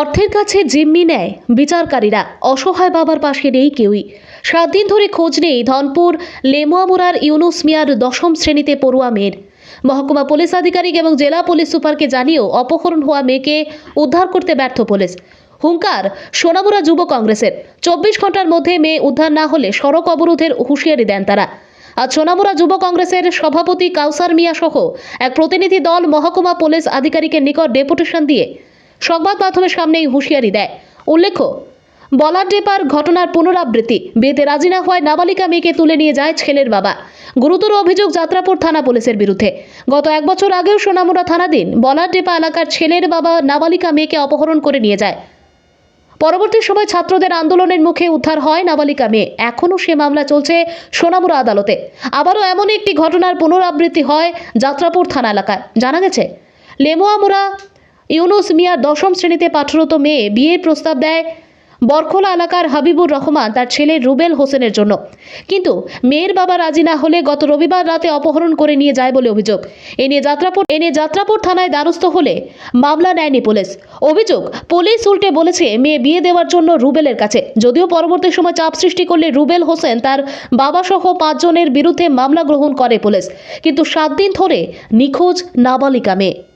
অর্থের কাছে জিম্মি নেয় বিচারকারীরা। অসহায় বাবার পাশে নেই কেউই। সাত দিন ধরে খোঁজ নেই ধনপুর, লেমুয়ামুড়ার ইউনুস মিয়ার দশম শ্রেণীতে পড়ুয়া মেয়ের। মহকুমা পুলিশ আধিকারিক এবং জেলা পুলিশ সুপারকে জানিয়েও অপহরণ হওয়া মেয়েকে উদ্ধার করতে ব্যর্থ পুলিশ। হুঙ্কার, সোনামুড়া যুব কংগ্রেসের। চব্বিশ ঘণ্টার মধ্যে মেয়ে উদ্ধার না হলে সড়ক অবরোধের হুঁশিয়ারি দেন তারা। আজ সোনামুড়া যুব কংগ্রেসের সভাপতি কাউসার মিয়া সহ এক প্রতিনিধি দল মহকুমা পুলিশ আধিকারিকের নিকট ডেপুটেশন দিয়ে সংবাদ মাধ্যমের সামনেই হুঁশিয়ারি দেয়। উল্লেখ্য, বলার ডেপার ঘটনার পুনরাবৃত্তি, বিয়েতে রাজি না হওয়ায় নাবালিকা মেয়েকে তুলে নিয়ে যায় ছেলের বাবা। গুরুতর অভিযোগ যাত্রাপুর থানা পুলিশের বিরুদ্ধে। গত এক বছর আগেও সোনামুড়া থানাধীন বলাডেপা এলাকার ছেলের বাবা নাবালিকা মেয়েকে অপহরণ করে নিয়ে যায়। পরবর্তী সময় ছাত্রদের আন্দোলনের মুখে উদ্ধার হয় নাবালিকা মেয়ে। এখনও সে মামলা চলছে সোনামুড়া আদালতে। আবারও এমন একটি ঘটনার পুনরাবৃত্তি হয় যাত্রাপুর থানা এলাকায়। জানা গেছে, লেমুয়ামুড়া ইউনুস মিয়ার দশম শ্রেণীতে পাঠরত মেয়ে বিয়ের প্রস্তাব দেয়। বরখোলা এলাকার হাবিবুর রহমান তার ছেলে রুবেল হোসেনের জন্য। কিন্তু মেয়ের বাবা রাজি না হলে গত রবিবার রাতে অপহরণ করে নিয়ে যায় বলে অভিযোগ। এ নিয়ে যাত্রাপুর এ নিয়ে যাত্রাপুর থানায় দ্বারস্থ হলে মামলা নেয়নি পুলিশ। অভিযোগ, পুলিশ উল্টে বলেছে মেয়ে বিয়ে দেওয়ার জন্য রুবেলের কাছে। যদিও পরবর্তী সময় চাপ সৃষ্টি করলে রুবেল হোসেন তার বাবা সহ পাঁচজনের বিরুদ্ধে মামলা গ্রহণ করে পুলিশ। কিন্তু সাত দিন ধরে নিখোঁজ নাবালিকা মেয়ে।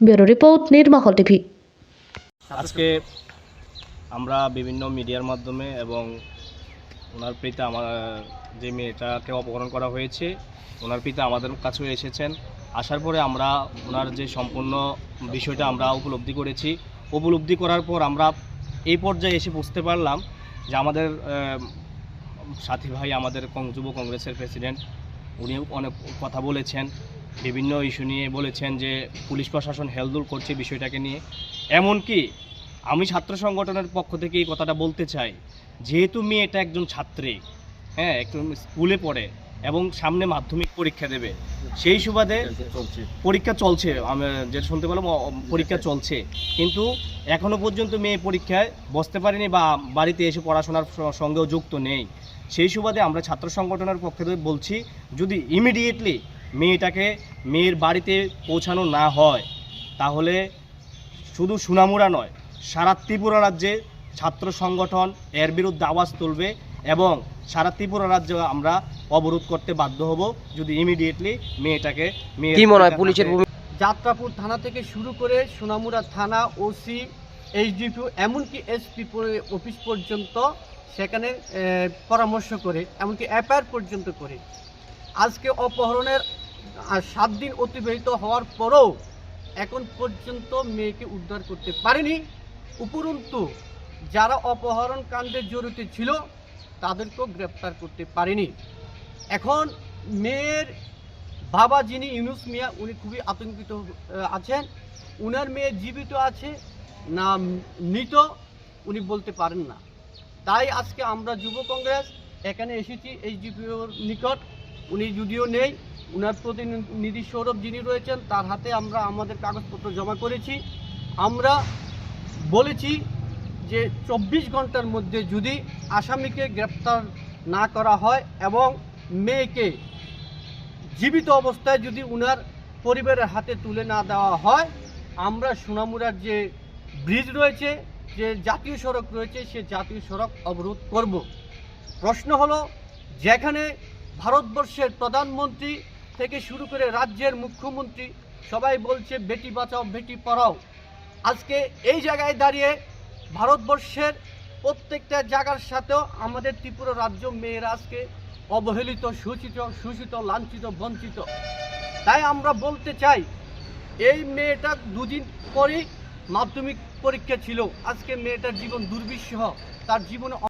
ব্যুরো রিপোর্ট, নির্মাহল টিভি। আজকে আমরা বিভিন্ন মিডিয়ার মাধ্যমে এবং ওনার পিতা আমার, যে মেয়েটাকে অপহরণ করা হয়েছে, ওনার পিতা আমাদের কাছেও এসেছেন। আসার পরে আমরা ওনার যে সম্পূর্ণ বিষয়টা আমরা উপলব্ধি করেছি। উপলব্ধি করার পর আমরা এই পর্যায়ে এসে বুঝতে পারলাম যে আমাদের সাথী ভাই আমাদের যুব কংগ্রেসের প্রেসিডেন্ট উনি অনেক কথা বলেছেন। বিভিন্ন ইস্যু নিয়ে বলেছেন যে পুলিশ প্রশাসন হেলদুল করছে বিষয়টাকে নিয়ে। এমনকি আমি ছাত্র সংগঠনের পক্ষ থেকে এই কথাটা বলতে চাই, যেহেতু মেয়েটা একজন ছাত্রী হ্যাঁ একটু স্কুলে পড়ে এবং সামনে মাধ্যমিক পরীক্ষা দেবে, সেই সুবাদে পরীক্ষা চলছে। আমি যেটা শুনতে পেলাম পরীক্ষা চলছে। কিন্তু এখনও পর্যন্ত মেয়ে পরীক্ষায় বসতে পারেনি বা বাড়িতে এসে পড়াশোনার সঙ্গেও যুক্ত নেই। সেই সুবাদে আমরা ছাত্র সংগঠনের পক্ষ থেকে বলছি, যদি ইমিডিয়েটলি মেয়েটাকে মেয়ের বাড়িতে পৌঁছানো না হয় তাহলে শুধু সুনামুরা নয় সারা ত্রিপুরা রাজ্যে ছাত্র সংগঠন এর বিরুদ্ধে আওয়াজ তুলবে এবং সারা ত্রিপুরা রাজ্যে আমরা অবরোধ করতে বাধ্য হব যদি ইমিডিয়েটলি মেয়েটাকে মেয়ে কি মনে হয় পুলিশের যাত্রাপুর থানা থেকে শুরু করে সোনামুড়া থানা ওসি এইচডিপিও এমনকি এসপি অফিস পর্যন্ত সেখানে পরামর্শ করে এমনকি এফআইআর পর্যন্ত করে। আজকে অপহরণের সাত দিন অতিবাহিত হওয়ার পরও এখন পর্যন্ত মেয়েকে উদ্ধার করতে পারেনি। উপরন্তু, যারা অপহরণ কাণ্ডে জড়িত ছিল, তাদেরকেও গ্রেপ্তার করতে পারেনি। এখন মেয়ের বাবা যিনি ইউনুস মিয়া, উনি খুবই আতঙ্কিত আছেন। উনার মেয়ে জীবিত আছে, না মৃত, উনি বলতে পারেন না। তাই আজকে আমরা যুব কংগ্রেস, এখানে এসেছি, এইচডিপিওর নিকট। উনি যদিও নেই উনার প্রতিনিধি সৌরভ যিনি রয়েছেন, তার হাতে আমরা আমাদের কাগজপত্র জমা করেছি। আমরা বলেছি যে চব্বিশ ঘণ্টার মধ্যে যদি আসামিকে গ্রেপ্তার না করা হয় এবং মেয়েকে জীবিত অবস্থায় যদি উনার পরিবারের হাতে তুলে না দেওয়া হয়, আমরা সোনামুড়ার যে ব্রিজ রয়েছে, যে জাতীয় সড়ক রয়েছে, সে জাতীয় সড়ক অবরোধ করব। প্রশ্ন হলো, যেখানে ভারতবর্ষের প্রধানমন্ত্রী থেকে শুরু করে রাজ্যের মুখ্যমন্ত্রী সবাই বলছে, বেটি বাঁচাও, বেটি পড়াও। আজকে এই জায়গায় দাঁড়িয়ে ভারতবর্ষের প্রত্যেকটা জায়গার সাথেও আমাদের ত্রিপুরা রাজ্য মেয়েরা আজকে অবহেলিত সূচিত শোষিত, লাঞ্ছিত, বঞ্চিত। তাই আমরা বলতে চাই, এই মেয়েটা দুদিন পরেই মাধ্যমিক পরীক্ষা ছিল। আজকে মেয়েটার জীবন দুর্বিষহ, তার জীবনে